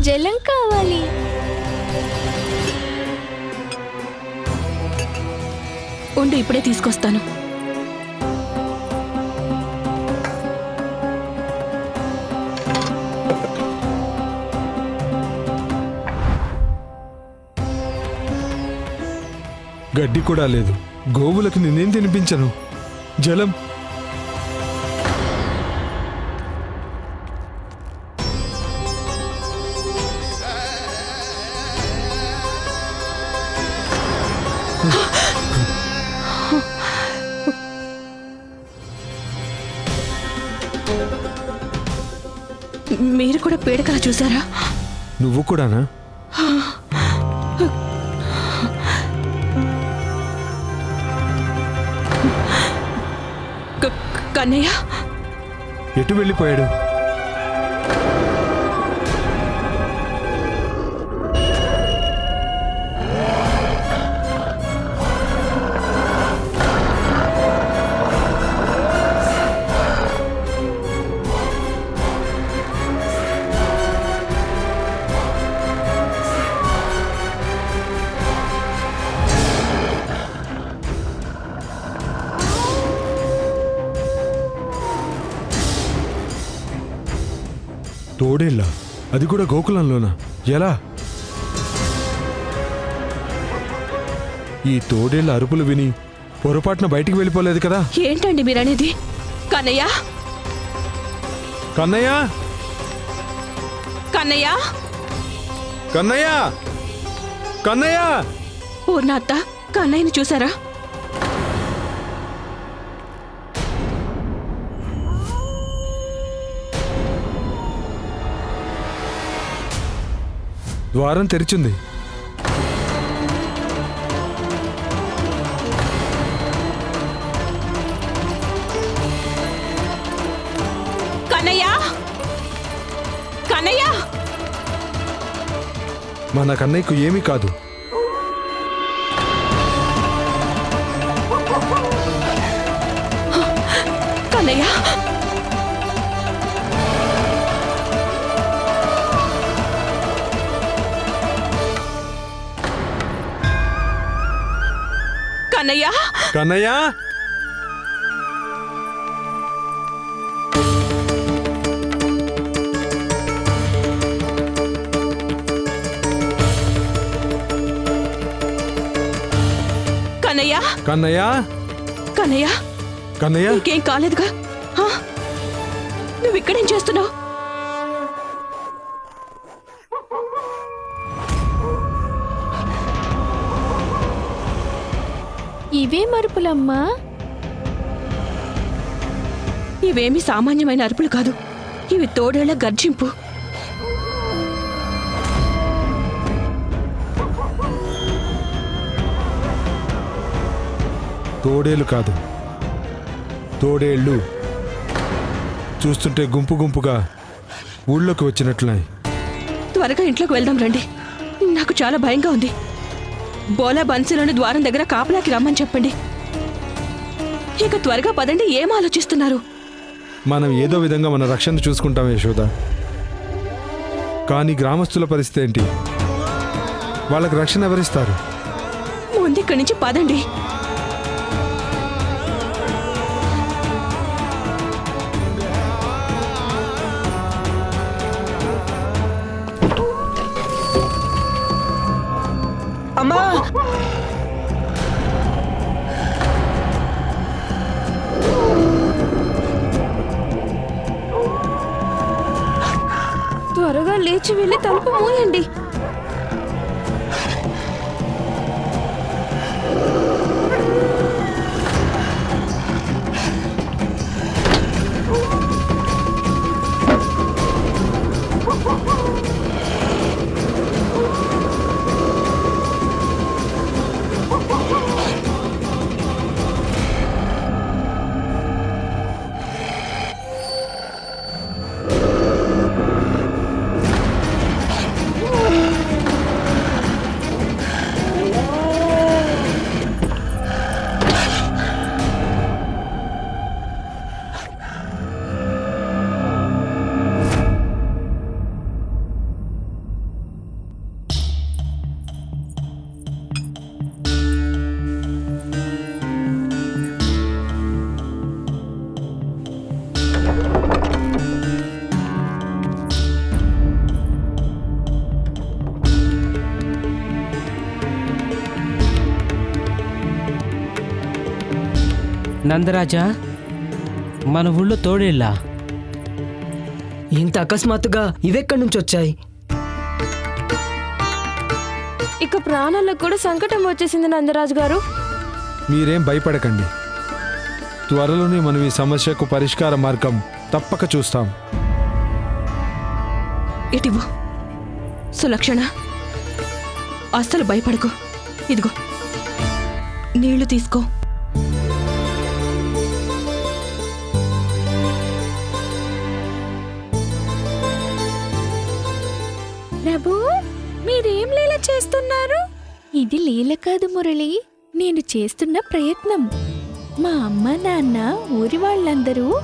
జలం కావాలి. ఉండి ఇప్పుడే తీసుకొస్తాను. గడ్డి కూడా లేదు. గోవులకు నేనేం తినిపించను? జలం మీరు కూడా పీడకల చూసారా? నువ్వు కూడానా? కన్నయ్య? ఎటు వెళ్ళిపోయాడు? కూడా గోకులంలోనా? ఎలా? ఈ తోడేళ్ళ అరుపులు విని పొరపాటున బయటికి వెళ్ళిపోలేదు కదా? ఏంటండి మీరనేది? కన్నయ్య? కన్నయ్య? కన్నయ్య? కన్నయ్య? కన్నయ్య? పూర్ణ అత్త కన్నయ్యని చూసారా? ద్వారం తెరిచింది. మన కన్నయ్యకు ఏమీ కాదు. కన్నయ్య! కన్నయ్య? కన్నయ్య? కన్నయ్య? కన్నయ్య? కన్నయ్య? కన్నయ్య? నీకేం కాలేదుగా? హా? నువ్వు ఇక్కడేం చేస్తున్నావు? ఇవే మరుపులమ్మా. ఇవేమీ సామాన్యమైన అరుపులు కాదు. ఇవి తోడేళ్ళ గర్జింపు. తోడేలు కాదు. తోడేళ్ళు చూస్తుంటే గుంపు గుంపుగా ఊళ్ళోకి వచ్చినట్లున్నాయి. త్వరగా ఇంట్లోకి వెళ్దాం రండి. నాకు చాలా భయంగా ఉంది. బోలా బన్సీలోని ద్వారం దగ్గర కాపలాకి రమ్మని చెప్పండి. ఇక త్వరగా పదండి ఏం ఆలోచిస్తున్నారు? మనం ఏదో విధంగా మన రక్షణ చూసుకుంటాం యశోద. కానీ గ్రామస్తుల పరిస్థితి ఏంటి? వాళ్ళకి రక్షణ ఎవరిస్తారు? ముందు ఇక్కడి నుంచి పదండి. లేచి వెళ్ళి తలుపు మూయండి. నందరాజా మన ఊళ్ళో తోడేళ్ళా? ఇంత అకస్మాత్తుగా ఇవెక్కడి నుంచి వచ్చాయి ఇక ప్రాణాలకు కూడా సంకటం వచ్చేసింది నందరాజు గారు. మీరేం భయపడకండి. త్వరలోనే మనం ఈ సమస్యకు పరిష్కార మార్గం తప్పక చూస్తాం. ఇటివ్వు. సులక్షణ అస్సలు భయపడకు. ఇదిగో నీళ్ళు తీసుకో. చేస్తున్నారు? ఇది లీల కాదు మురళి. నేను చేస్తున్న ప్రయత్నం. మా అమ్మ నాన్న ఊరి వాళ్ళందరూ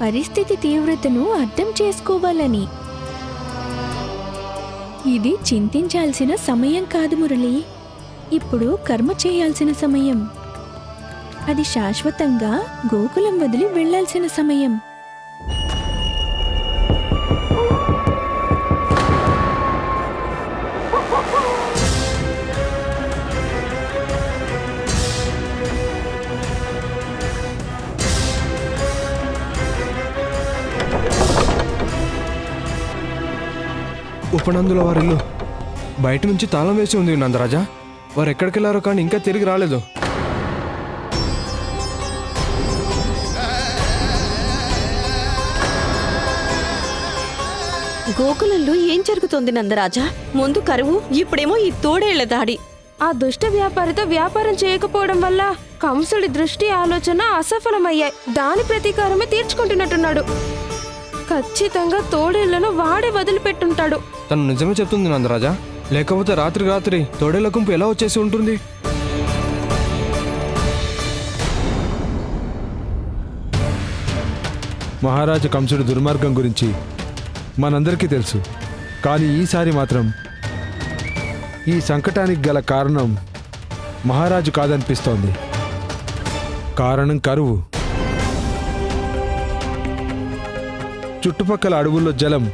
పరిస్థితి తీవ్రతను అర్థం చేసుకోవాలని. ఇది చింతించాల్సిన సమయం కాదు మురళి. ఇప్పుడు కర్మ చేయాల్సిన సమయం. అది శాశ్వతంగా గోకులం వదిలి వెళ్ళాల్సిన సమయం. ఉపనందుల వారిల్లు బయట నుంచి తాళం వేసి ఉంది నందరాజా. వారు ఎక్కడికి వెళ్ళారో కానీ ఇంకా తిరిగి రాలేదు. గోకులంలో ఏం జరుగుతోంది నందరాజా? ముందు కరువు ఇప్పుడేమో ఈ తోడేళ్ళ దాడి. ఆ దుష్ట వ్యాపారితో వ్యాపారం చేయకపోవడం వల్ల కంసుడి దృష్టి ఆలోచన అసఫలమయ్యాయి. దాని ప్రతీకారమే తీర్చుకుంటున్నట్టున్నాడు. ఖచ్చితంగా తోడేళ్ళను వాడే వదిలిపెట్టుంటాడు. తను నిజమే చెప్తుంది నందరాజా. లేకపోతే రాత్రి రాత్రి తోడేళ్ళ గుంపు ఎలా వచ్చేసి ఉంటుంది? మహారాజు కంసుడి దుర్మార్గం గురించి మనందరికీ తెలుసు. కానీ ఈసారి మాత్రం ఈ సంకటానికి గల కారణం మహారాజు కాదనిపిస్తోంది. కారణం కరువు. చుట్టుపక్కల అడవుల్లో జలం.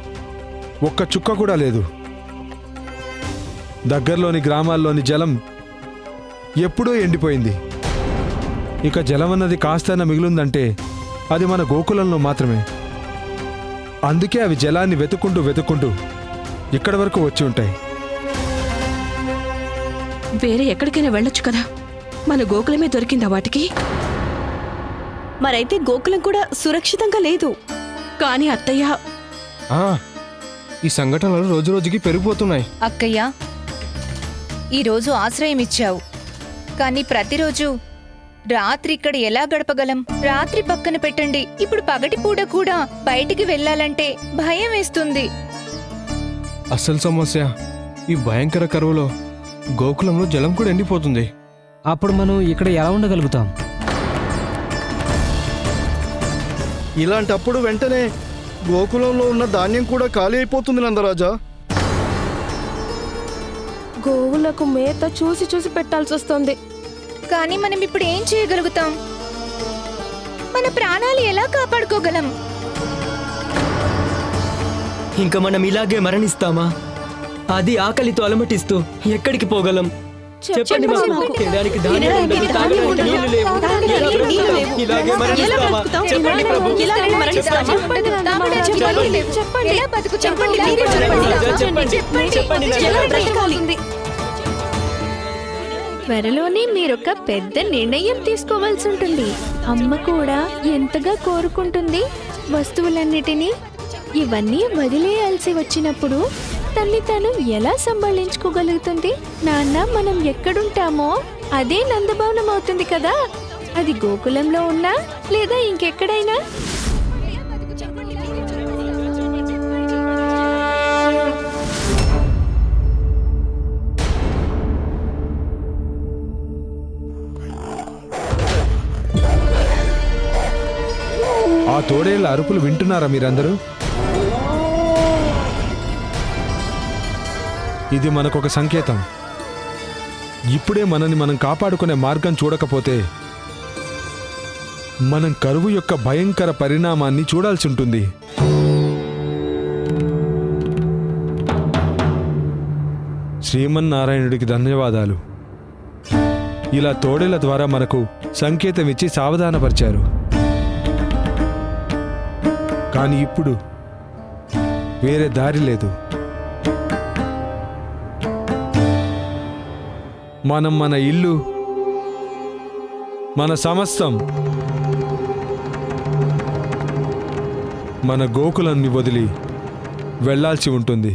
ఒక్క చుక్క కూడా లేదు. దగ్గరలోని గ్రామాల్లోని జలం ఎప్పుడూ ఎండిపోయింది. ఇక జలం అన్నది కాస్తైనా మిగిలిందంటే అది మన గోకులంలో మాత్రమే. అందుకే అవి జలాన్ని వెతుక్కుంటూ వెతుక్కుంటూ ఇక్కడి వరకు వచ్చి ఉంటాయి. వేరే ఎక్కడికైనా వెళ్ళొచ్చు కదా? మన గోకులమే దొరికిందా వాటికి? మరైతే గోకులం కూడా సురక్షితంగా లేదు. కానీ అత్తయ్య. ఆ, ఈ సంఘటనలు రోజు రోజుకి పెరిగిపోతున్నాయి. అక్కయ్య ఈరోజు ఆశ్రయం ఇచ్చావు. కానీ ప్రతిరోజు రాత్రి ఇక్కడ ఎలా గడపగలం? రాత్రి పక్కన పెట్టండి. ఇప్పుడు పగటి పూట కూడా బయటికి వెళ్ళాలంటే భయం వేస్తుంది. అసలు సమస్య. ఈ భయంకర కరువులో గోకులంలో జలం కూడా ఎండిపోతుంది. అప్పుడు మనం ఇక్కడ ఎలా ఉండగలుగుతాం? ఇలాంటప్పుడు వెంటనే గోకులంలో ఉన్న ధాన్యం కూడా ఖాళీ అయిపోతుంది నందరాజా. గోవులకు మేత చూసి చూసి పెట్టాల్సి వస్తుంది. కానీ మనం ఇప్పుడు ఏం చేయగలుగుతాం? మన ప్రాణాలు ఎలా కాపాడుకోగలం? ఇంకా మనం ఇలాగే మరణిస్తామా? అది ఆకలితో అలమటిస్తూ ఎక్కడికి పోగలం? చెప్పండి మాకు తినడానికి ధాన్యం ఉండదు, తాగడానికి నీళ్ళు లేవు. ఎలా బ్రతుకుతాం? ఇలాగే మరణిస్తామా? చెప్పండి ప్రభు. ఇలాగే మరణిస్తామా? ఉండదు, తాగడానికి చెప్పండి. నీళ్ళు లేవు. చెప్పండి. ఎలా బతుకుతాం? చెప్పండి, ఇలాగే మీరే చెప్పండి. మరణిస్తామా? చెప్పండి. చెప్పండి. చెప్పండి, ఎలా నందరాజా. బ్రతకాలి? త్వరలోనే మీరొక పెద్ద నిర్ణయం తీసుకోవాల్సి ఉంటుంది అమ్మ కూడా ఎంతగా కోరుకుంటుంది వస్తువులన్నిటినీ ఇవన్నీ వదిలేయాల్సి వచ్చినప్పుడు తల్లి తను ఎలా సంభాళించుకోగలుగుతుంది? నాన్న మనం ఎక్కడుంటామో? అదే నందభవనం అవుతుంది కదా? అది గోకులంలో ఉన్నా లేదా ఇంకెక్కడైనా? ఆ తోడేళ్ళ అరుపులు వింటున్నారా మీరందరూ? ఇది మనకొక సంకేతం. ఇప్పుడే మనని మనం కాపాడుకునే మార్గం చూడకపోతే మనం కరువు యొక్క భయంకర పరిణామాన్ని చూడాల్సి ఉంటుంది శ్రీమన్నారాయణుడికి ధన్యవాదాలు. ఇలా తోడేల ద్వారా మనకు సంకేతం ఇచ్చి సావధానపరిచారు. కానీ ఇప్పుడు వేరే దారి లేదు. మనం మన ఇల్లు మన సమస్తం మన గోకులాన్ని వదిలి వెళ్ళాల్సి ఉంటుంది.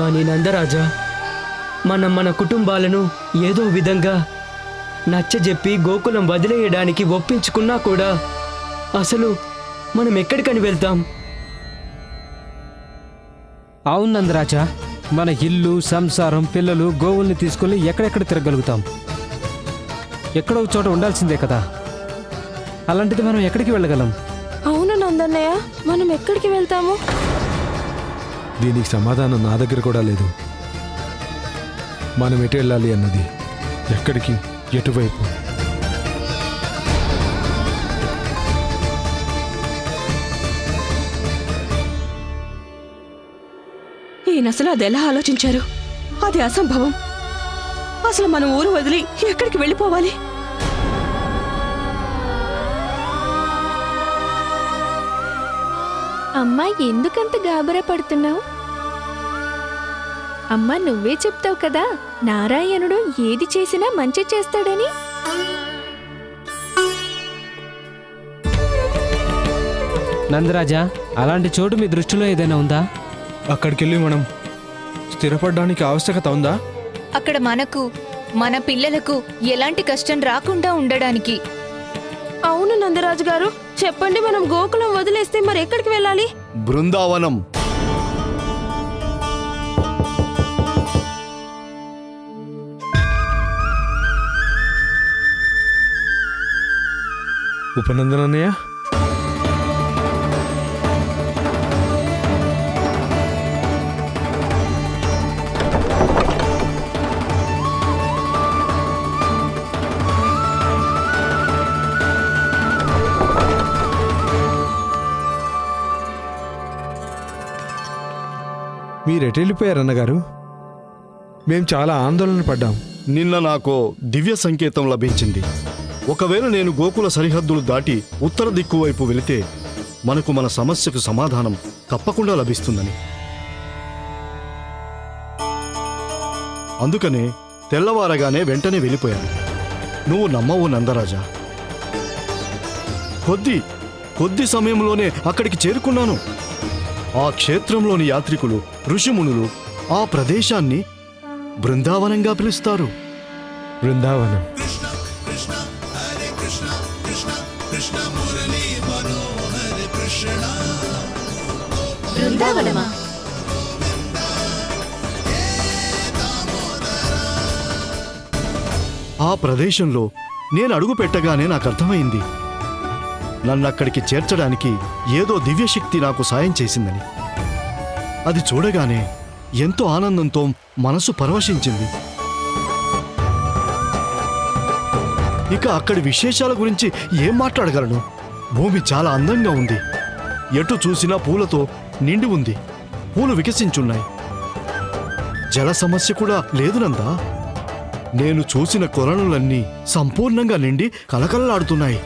కానీ నందరాజా మనం మన కుటుంబాలను ఏదో విధంగా నచ్చజెప్పి గోకులం వదిలేయడానికి ఒప్పించుకున్నా కూడా అసలు మనం ఎక్కడికని వెళ్తాం? అవును నందరాజా మన ఇల్లు సంసారం పిల్లలు గోవుల్ని తీసుకొని ఎక్కడెక్కడ తిరగలుగుతాం ఎక్కడో చోట ఉండాల్సిందే కదా. అలాంటిది మనం ఎక్కడికి వెళ్ళగలం? అవును నందన్నయ్య మనం ఎక్కడికి వెళ్తాము? దీనికి సమాధానం నా దగ్గర కూడా లేదు. మనం ఎటు వెళ్ళాలి అన్నది ఎక్కడికి? ఎటువైపు? ఈయన అసలు అది ఎలా ఆలోచించారు? అది అసంభవం. అసలు మనం ఊరు వదిలి ఎక్కడికి వెళ్ళిపోవాలి? అమ్మా ఎందుకంత గాబరా పడుతున్నావు? అమ్మా నువ్వే చెప్తావు కదా నారాయణుడు ఏది చేసినా మంచి చేస్తాడని? నందరాజా అలాంటి చోటు మీ దృష్టిలో ఏదైనా ఉందా? అక్కడికి వెళ్ళి మనం స్థిరపడడానికి ఆవశ్యకత ఉందా? అక్కడ మనకు మన పిల్లలకు ఎలాంటి కష్టం రాకుండా ఉండడానికి. అవును నందరాజు గారు చెప్పండి మనం గోకులం వదిలేస్తే మరి ఎక్కడికి వెళ్ళాలి? బృందావనం. ఉపనందనన్నయ్య మీరెటు వెళ్ళిపోయారు అన్నగారు మేం చాలా ఆందోళన పడ్డాం. నిన్న నాకు దివ్య సంకేతం లభించింది. ఒకవేళ నేను గోకుల సరిహద్దులు దాటి ఉత్తర దిక్కు వైపు వెళితే మనకు మన సమస్యకు సమాధానం తప్పకుండా లభిస్తుందని. అందుకనే తెల్లవారగానే వెంటనే వెళ్ళిపోయాను. నువ్వు నమ్మవు నందరాజా. కొద్ది కొద్ది సమయంలోనే అక్కడికి చేరుకున్నాను. ఆ క్షేత్రంలోని యాత్రికులు ఋషిమునులు ఆ ప్రదేశాన్ని బృందావనంగా పిలుస్తారు. బృందావనం. బృందావనమా? ఆ ప్రదేశంలో నేను అడుగు పెట్టగానే నాకు అర్థమైంది. నన్ను అక్కడికి చేర్చడానికి ఏదో దివ్యశక్తి నాకు సాయం చేసిందని. అది చూడగానే ఎంతో ఆనందంతో మనసు పరవశించింది. ఇక అక్కడి విశేషాల గురించి ఏం మాట్లాడగలను? భూమి చాలా అందంగా ఉంది. ఎటు చూసినా పూలతో నిండి ఉంది. పూలు వికసించున్నాయి. జల సమస్య కూడా లేదు నందా? నేను చూసిన కొలనులన్నీ సంపూర్ణంగా నిండి కలకలలాడుతున్నాయి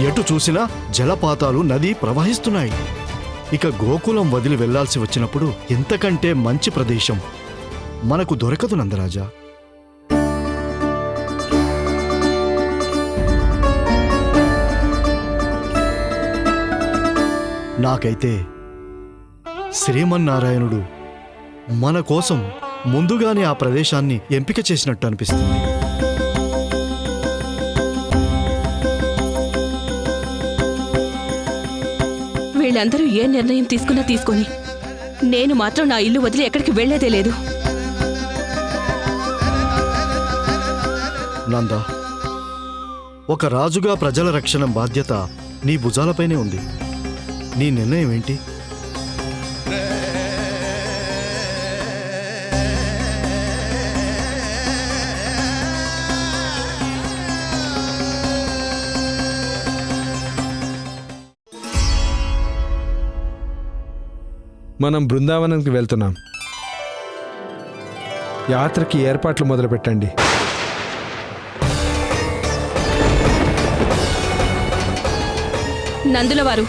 ఎటు చూసినా జలపాతాలు నది ప్రవహిస్తున్నాయి. ఇక గోకులం వదిలి వెళ్ళాల్సి వచ్చినప్పుడు ఎంతకంటే మంచి ప్రదేశం మనకు దొరకదు నందరాజా. నాకైతే శ్రీమన్నారాయణుడు మన కోసం ముందుగానే ఆ ప్రదేశాన్ని ఎంపిక చేసినట్టు అనిపిస్తుంది. మీరందరూ ఏ నిర్ణయం తీసుకున్నా తీసుకొని. నేను మాత్రం నా ఇల్లు వదిలి ఎక్కడికి వెళ్ళేదే లేదు. నంద ఒక రాజుగా ప్రజల రక్షణ బాధ్యత నీ భుజాలపైనే ఉంది. నీ నిర్ణయం ఏంటి? మనం బృందావనంకి వెళ్తున్నాం. యాత్రకి ఏర్పాట్లు మొదలుపెట్టండి. నందుల వారు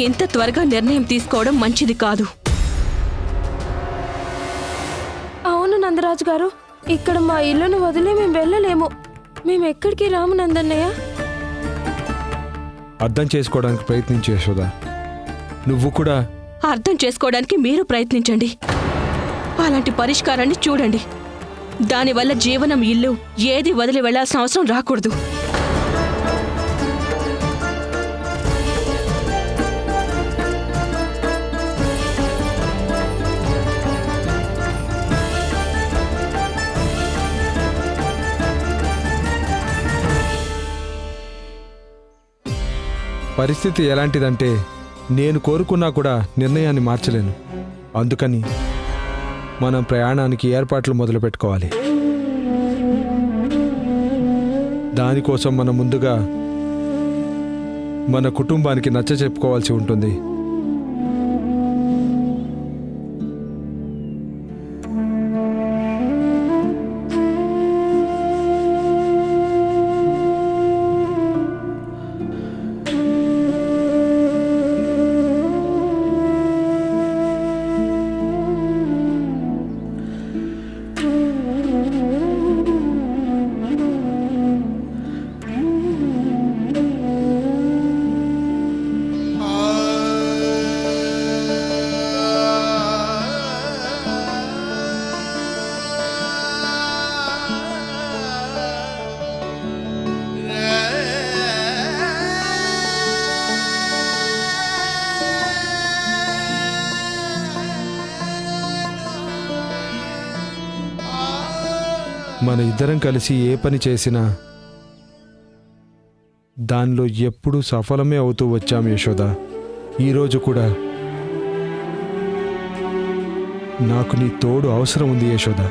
ఎంత త్వరగా నిర్ణయం తీసుకోవడం మంచిది కాదు. అవును నందరాజు గారు ఇక్కడ మా ఇల్లును వదిలే మేము వెళ్ళలేము. మేము ఎక్కడికి రాము నందన్నయ్య? అర్థం చేసుకోవడానికి ప్రయత్నించు యశోద. నువ్వు కూడా అర్థం చేసుకోవడానికి మీరు ప్రయత్నించండి. అలాంటి పరిష్కారాన్ని చూడండి. దానివల్ల జీవనం ఇల్లు ఏది వదిలి వెళ్ళాల్సిన అవసరం రాకూడదు. పరిస్థితి ఎలాంటిదంటే నేను కోరుకున్నా కూడా నిర్ణయాన్ని మార్చలేను. అందుకని మనం ప్రయాణానికి ఏర్పాట్లు మొదలు పెట్టుకోవాలి దానికోసం మనం ముందుగా మన కుటుంబానికి నచ్చ చెప్పుకోవాల్సి ఉంటుంది. మన ఇద్దరం కలిసి ఏ పని చేసినా దానిలో ఎప్పుడూ సఫలమే అవుతూ వచ్చాం యశోద. ఈరోజు కూడా నాకు నీ తోడు అవసరం ఉంది యశోదా.